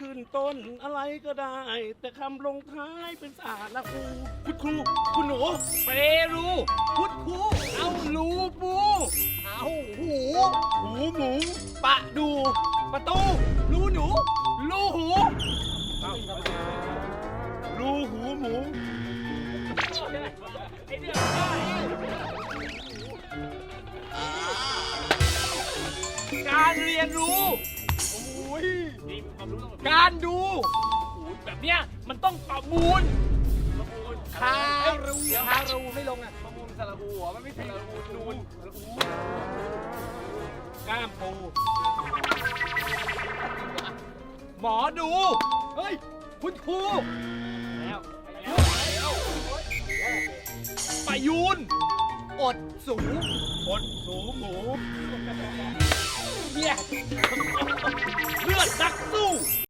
ขึ้นต้นอะไรก็ได้ แต่คำลงท้ายเป็นสาระอูคุณครูคุณหนูเปรูพุทธคูเอาลูปูเอาหูหูหมูปะดู ประตูรูหนูลูหูรูหูหมูการเรียนรู้ การดูโอ้โหแบบเนี้ยมันต้องประมูลประมูลคารูเดี๋ยวคารูไม่ลงอะประมูลสระอูเหรอมันไม่ใช่สระอูนูนสระอูกล้ามปูหมอดู เฮ้ย คุณครู แล้วประยูน อดสูอดสูหมูเนี่ยเลือดนักสู้